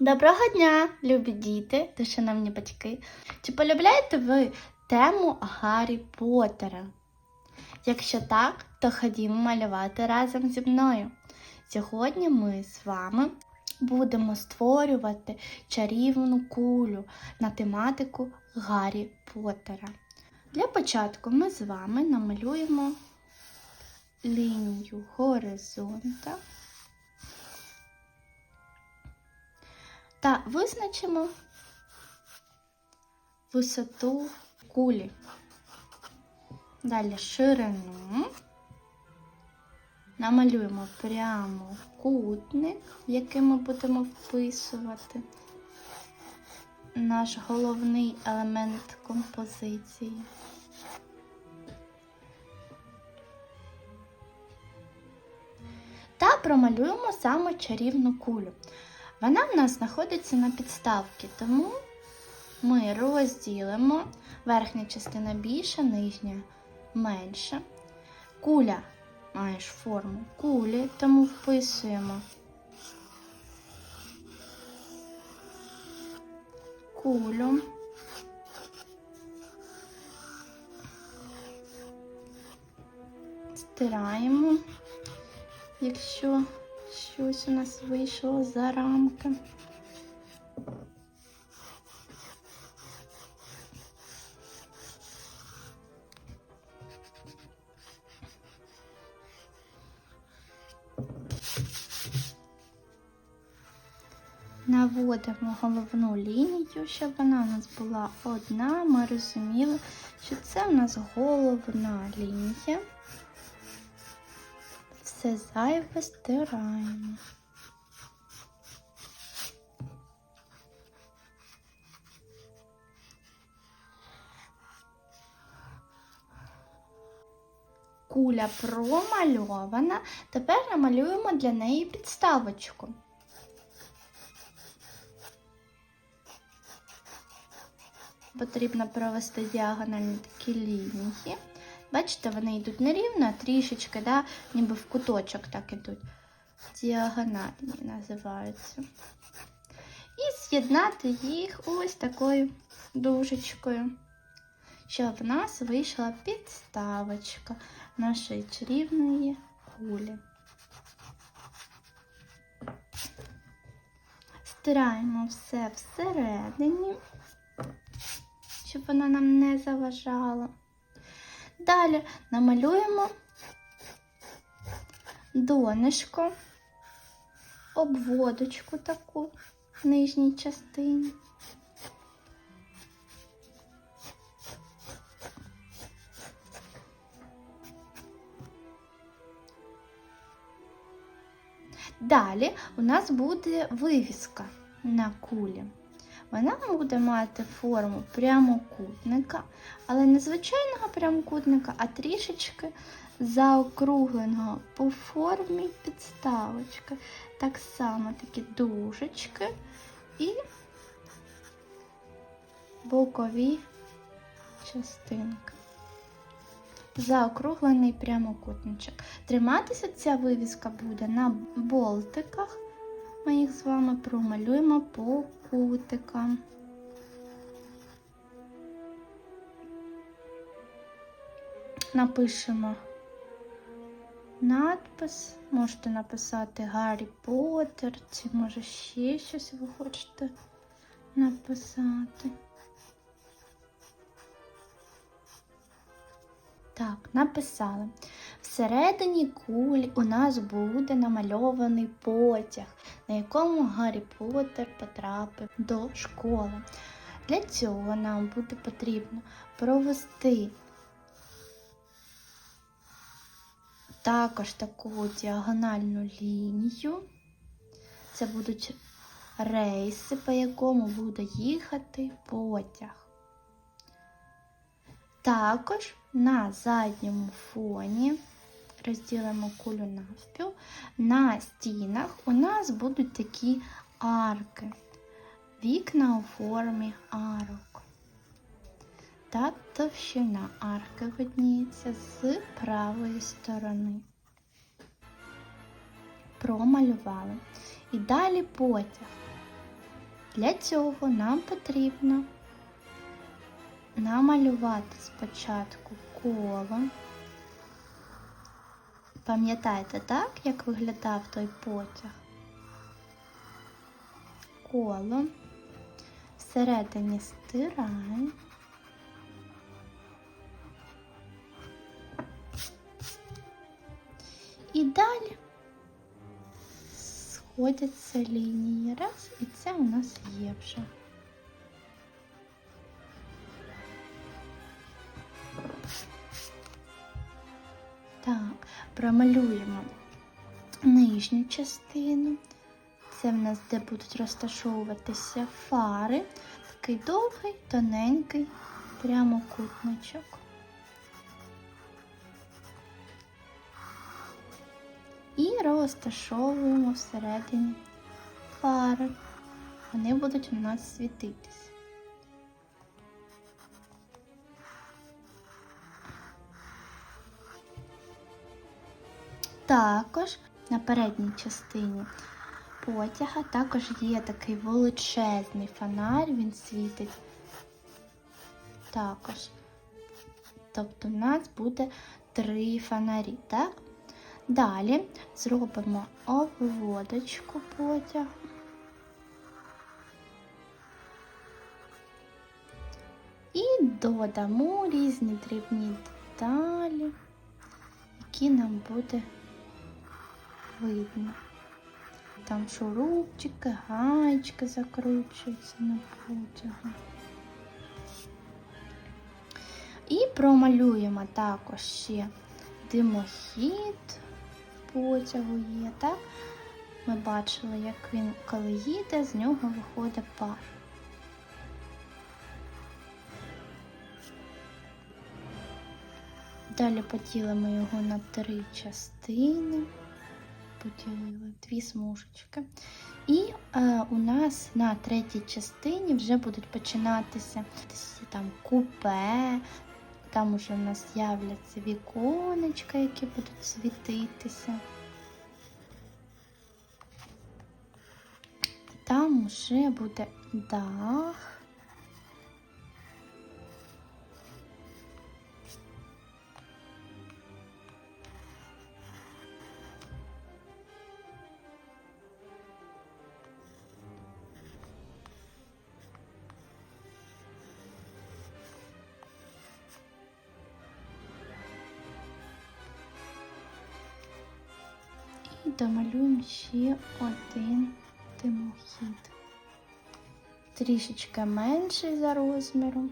Доброго дня, любі діти та шановні батьки. Чи полюбляєте ви тему Гаррі Поттера? Якщо так, то ходімо малювати разом зі мною. Сьогодні ми з вами будемо створювати чарівну кулю на тематику Гаррі Поттера. Для початку ми з вами намалюємо лінію горизонта. Та визначимо висоту кулі. Далі ширину. Намалюємо прямо кутник, в який ми будемо вписувати наш головний елемент композиції. Та промалюємо саме чарівну кулю. Вона в нас знаходиться на підставці, тому ми розділимо верхня частина більша, нижня менша. Куля маєш форму кулі, тому вписуємо кулю. Стираємо, якщо щось у нас вийшло за рамки. Наводимо головну лінію, щоб вона у нас була одна. Ми розуміли, що це у нас головна лінія все зайве стираємо. Куля промальована, тепер намалюємо для неї підставочку. Потрібно провести діагональні такі лінії. Бачите, вони йдуть не рівно, а трішечки, да, ніби в куточок так ідуть. Діагональні називаються. І з'єднати їх ось такою дужечкою, щоб в нас вийшла підставочка нашої чарівної кулі. Стираємо все всередині, щоб вона нам не заважала. Далі намалюємо донишко, обводочку таку в нижній частині. Далі у нас буде вивіска на кулі. Вона буде мати форму прямокутника, але не звичайного прямокутника, а трішечки заокругленого по формі підставочки. Так само такі дужечки і бокові частинки. Заокруглений прямокутничок. Триматися ця вивіска буде на болтиках. Ми їх з вами промалюємо по кутикам. Напишемо надпис, можете написати Гаррі Поттер, чи може ще щось ви хочете написати. Так, написали. Всередині кулі у нас буде намальований потяг, на якому Гаррі Поттер потрапив до школи. Для цього нам буде потрібно провести також таку діагональну лінію. Це будуть рейси, по якому буде їхати потяг. Також на задньому фоні розділимо кулю навпіл, на стінах у нас будуть такі арки, вікна у формі арок. Та товщина арки видніється з правої сторони. Промалювали. І далі потяг. Для цього нам потрібно намалювати спочатку коло. Пам'ятаєте, так, як виглядав той потяг? Коло. Всередині стираємо. І далі сходяться лінії. Раз, і це у нас є вже. Так, промалюємо нижню частину. Це в нас де будуть розташовуватися фари. Такий довгий, тоненький прямокутничок. І розташовуємо всередині фари. Вони будуть у нас світитись. Також на передній частині потяга також є такий величезний фонарь, він світить також. Тобто у нас буде три фонарі, так? Далі зробимо обводочку потягу. І додамо різні дрібні деталі, які нам буде видно. Там шурупчики, гаечки закручуються на потягу. І промалюємо також ще димохід потягу є, так? Ми бачили, як він, коли їде, з нього виходить пар. Далі поділимо його на три частини, поділили дві смужечки. І е, у нас на третій частині вже будуть починатися там купе, там уже у нас з'являться віконечка, які будуть світитися. Там уже буде дах. Ще один димохід. Трішечки менший за розміром.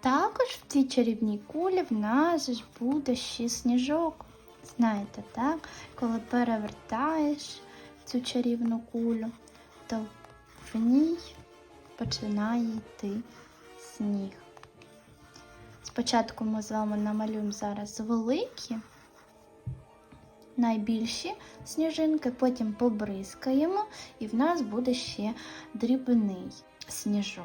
Також в цій чарівній кулі в нас буде ще сніжок. Знаєте, так? Коли перевертаєш цю чарівну кулю, то в ній починає йти сніг. Спочатку ми з вами намалюємо зараз великі, найбільші сніжинки, потім побризкаємо, і в нас буде ще дрібний сніжок.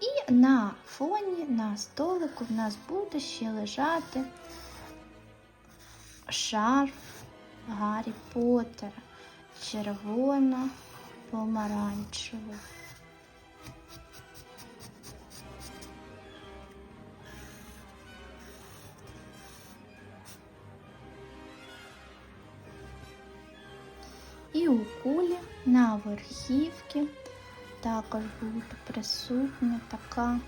І на фоні, на столику в нас буде ще лежати шарф Гаррі Поттера червоно-помаранчевий. І у кулі на верхівці також буде присутня така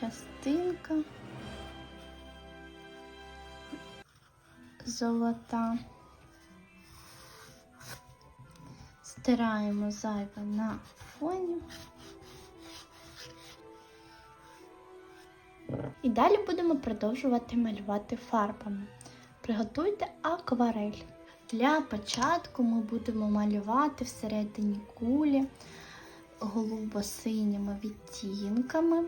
частинка золота. Стираємо зайве на фоні. І далі будемо продовжувати малювати фарбами. Приготуйте акварель. Для початку ми будемо малювати всередині кулі голубо-синіми відтінками.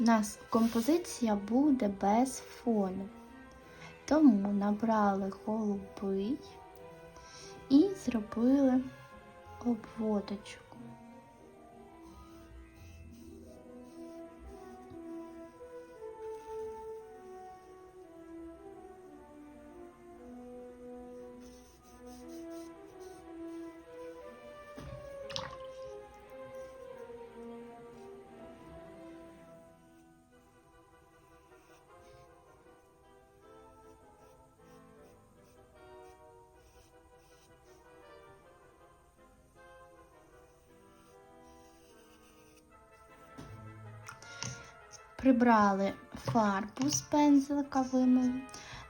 У нас композиція буде без фону. Тому набрали голубий і зробили обводочку. Прибрали фарбу з пензлика вимили,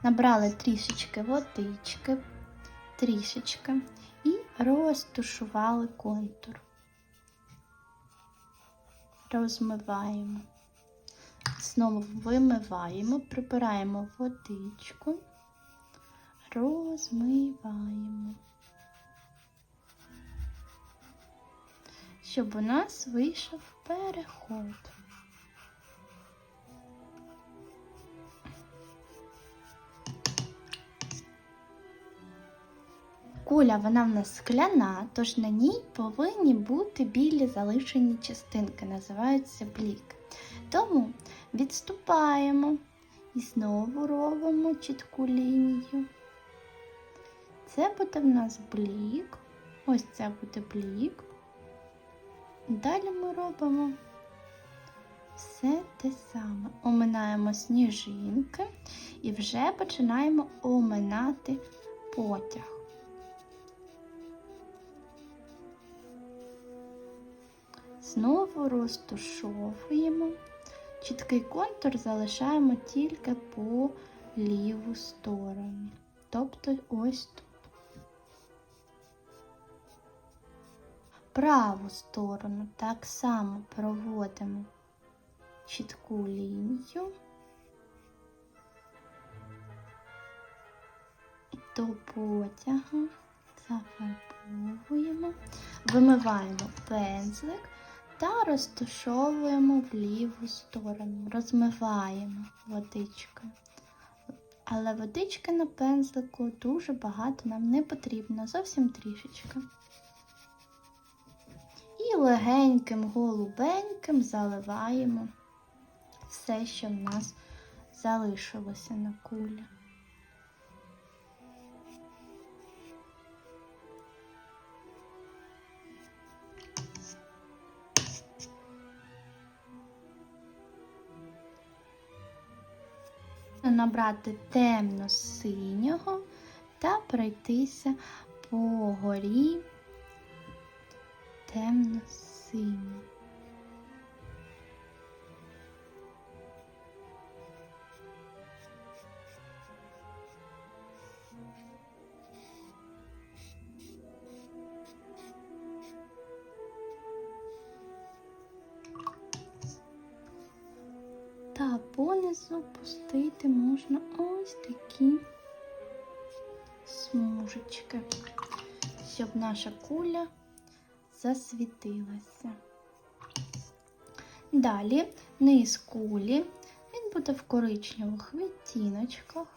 набрали трішечки водички, трішечки і розтушували контур. Розмиваємо. Знову вимиваємо, прибираємо водичку, розмиваємо. Щоб у нас вийшов переход. Куля вона в нас скляна, тож на ній повинні бути білі залишені частинки, називаються блік. Тому відступаємо і знову робимо чітку лінію. Це буде в нас блік. Ось це буде блік. Далі ми робимо все те саме. Оминаємо сніжинки і вже починаємо оминати потяг. Знову розтушовуємо. Чіткий контур залишаємо тільки по ліву сторону. Тобто ось тут. Праву сторону так само проводимо чітку лінію до потягу, зафарбовуємо, вимиваємо пензлик та розташовуємо в ліву сторону, розмиваємо водичкою. Але водички на пензлику дуже багато нам не потрібно, зовсім трішечки. І легеньким голубеньким заливаємо все, що в нас залишилося на кулі. Набрати темно-синього та пройтися по горі темно-синій. Наша куля засвітилася. Далі низ кулі, він буде в коричневих відтіночках.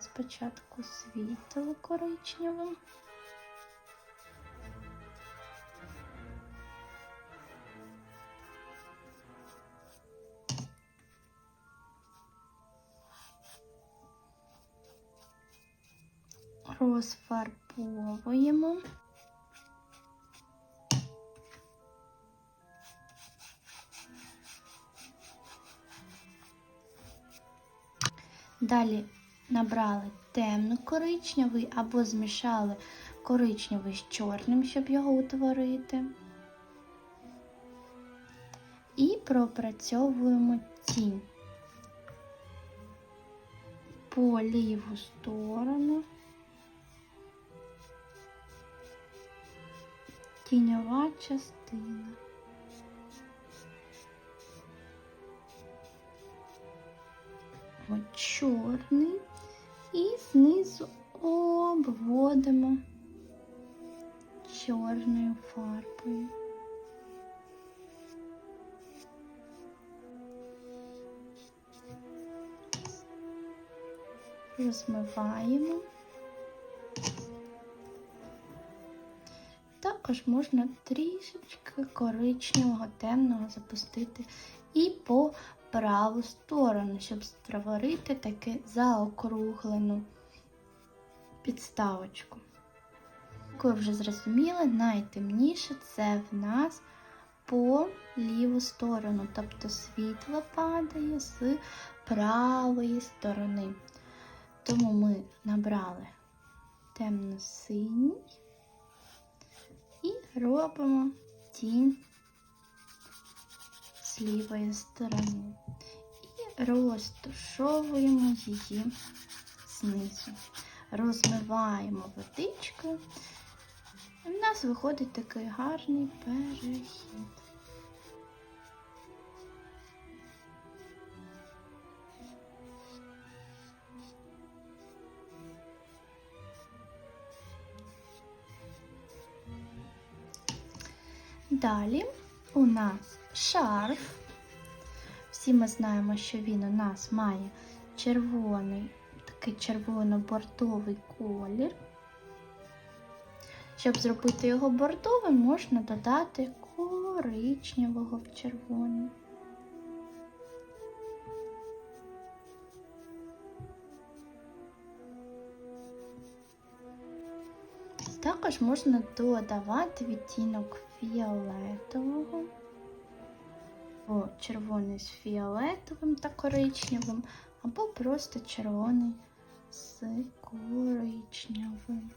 Спочатку світло коричневим. Розфарбовуємо. Далі набрали темно-коричневий або змішали коричневий з чорним, щоб його утворити. І пропрацьовуємо тінь по ліву сторону. Тіньова частина. От чорний і знизу обводимо чорною фарбою. розмиваємо. Також можна трішечки коричневого темного запустити і по праву сторону, щоб створити таку заокруглену підставочку. Як ви вже зрозуміли, найтемніше це в нас по ліву сторону, тобто світло падає з правої сторони. Тому ми набрали темно-синій робимо тінь з лівої сторони. І розташовуємо її знизу. Розмиваємо водичкою. В нас виходить такий гарний перехід. Далі у нас шарф. Всі ми знаємо, що він у нас має червоний, такий червоно-бордовий колір. Щоб зробити його бордовим, можна додати коричневого в червоний. Також можна додавати відтінок фіолетового, або червоний з фіолетовим та коричневим, або просто червоний з коричневим.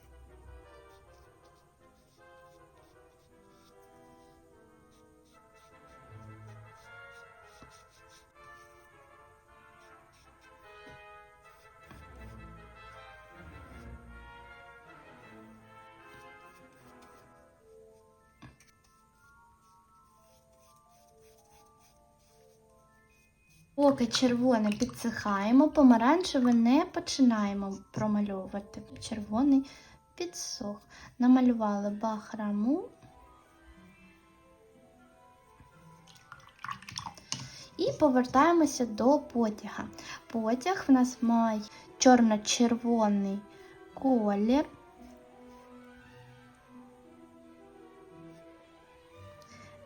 Поки червоне підсихаємо, помаранчеве не починаємо промальовувати. Червоний підсох. Намалювали бахраму. І повертаємося до потяга. Потяг в нас має чорно-червоний колір.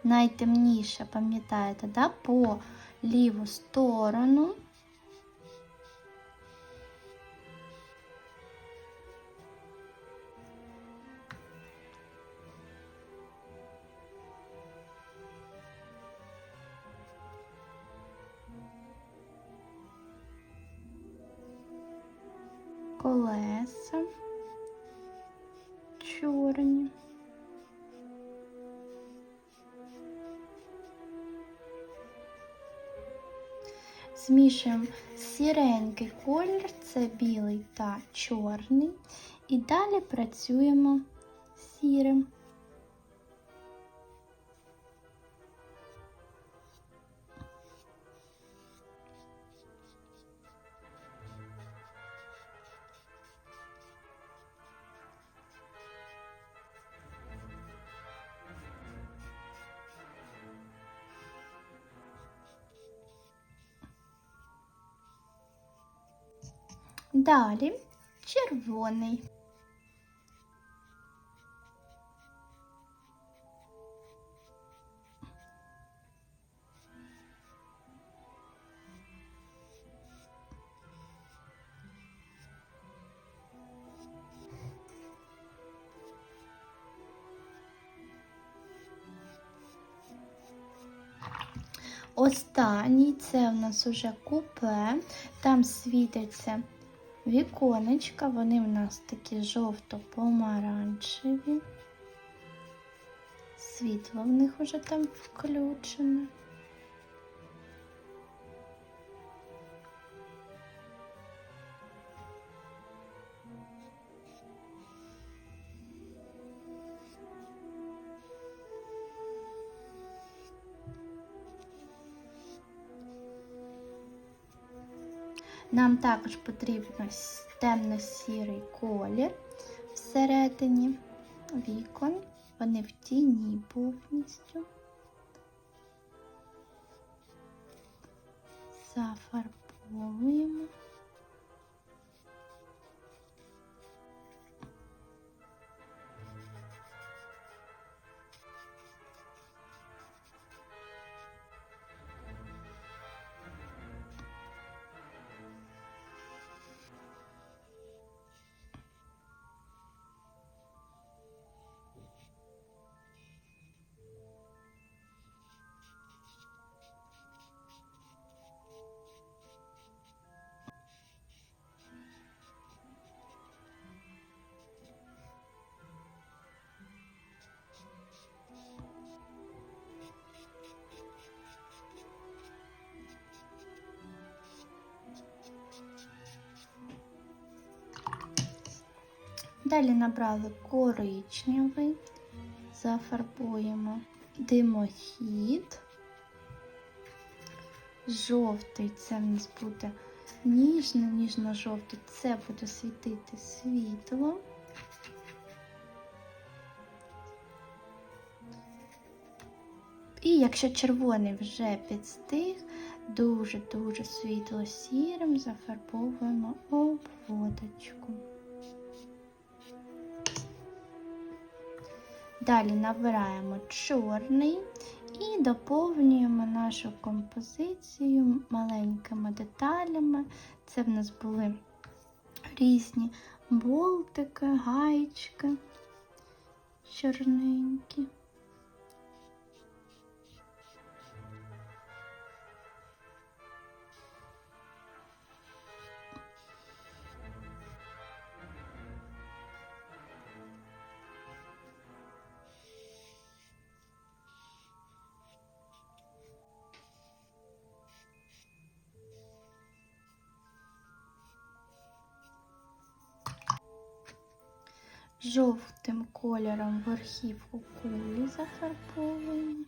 Найтемніше, пам'ятаєте, да? по ліву сторону. Змішуємо сіренький колір, це білий та чорний. І далі працюємо сірим. Далі червоний. Останній це в нас уже купе, там світиться віконечка, вони в нас такі жовто-помаранчеві. Світло в них уже там включене. Нам також потрібно темно-сірий колір всередині вікон. Вони в тіні повністю. Зафарбовуємо. Далі набрали коричневий, зафарбуємо димохід. Жовтий це в нас буде ніжно, ніжно-жовтий, це буде світити світло. І якщо червоний вже підстиг, дуже-дуже світло сірим зафарбовуємо обводочку. Далі набираємо чорний і доповнюємо нашу композицію маленькими деталями. Це в нас були різні болтики, гаєчки чорненькі. Жовтим кольором верхівку кулі зафарбовуємо.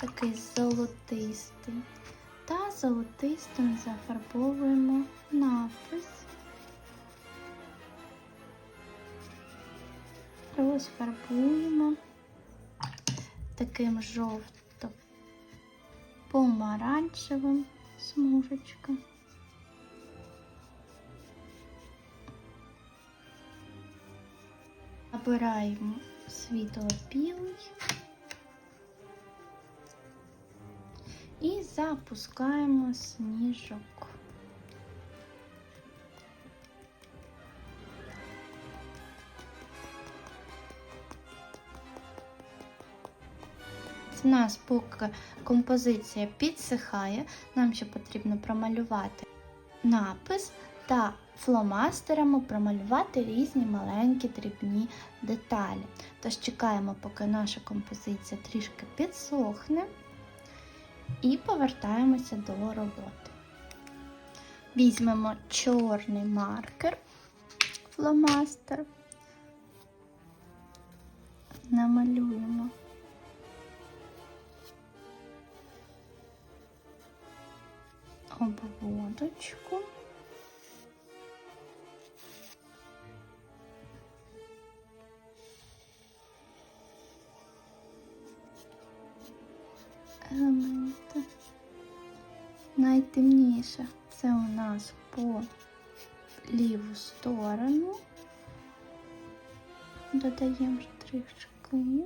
Такий золотистий. Та золотистим зафарбовуємо напис. Розфарбуємо таким жовто помаранчевим смужечком. Набираємо світло білий і запускаємо сніжок. У нас поки композиція підсихає, нам ще потрібно промалювати напис та фломастерами промалювати різні маленькі дрібні деталі. Тож чекаємо, поки наша композиція трішки підсохне, і повертаємося до роботи. Візьмемо чорний маркер, фломастер, намалюємо. Обводочку. Найтемніше це у нас по ліву сторону. Додаємо штришки.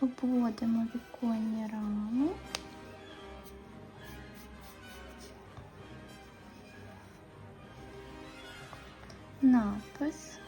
Обводимо віконні рами. Напис.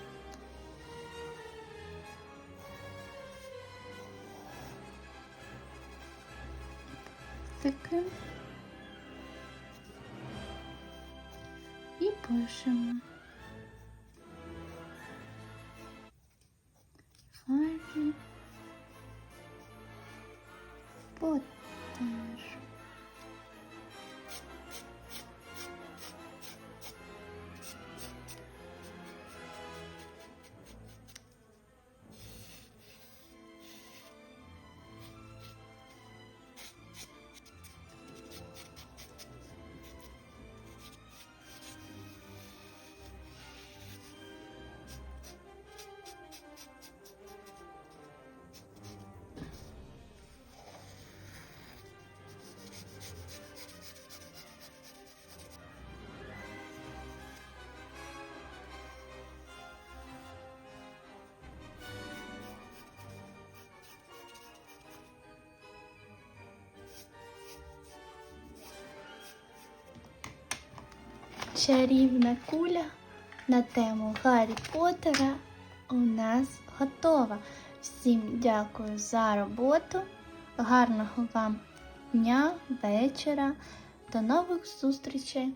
Чарівна куля на тему Гаррі Поттера у нас готова. Всім дякую за роботу. Гарного вам дня, вечора. До нових зустрічей!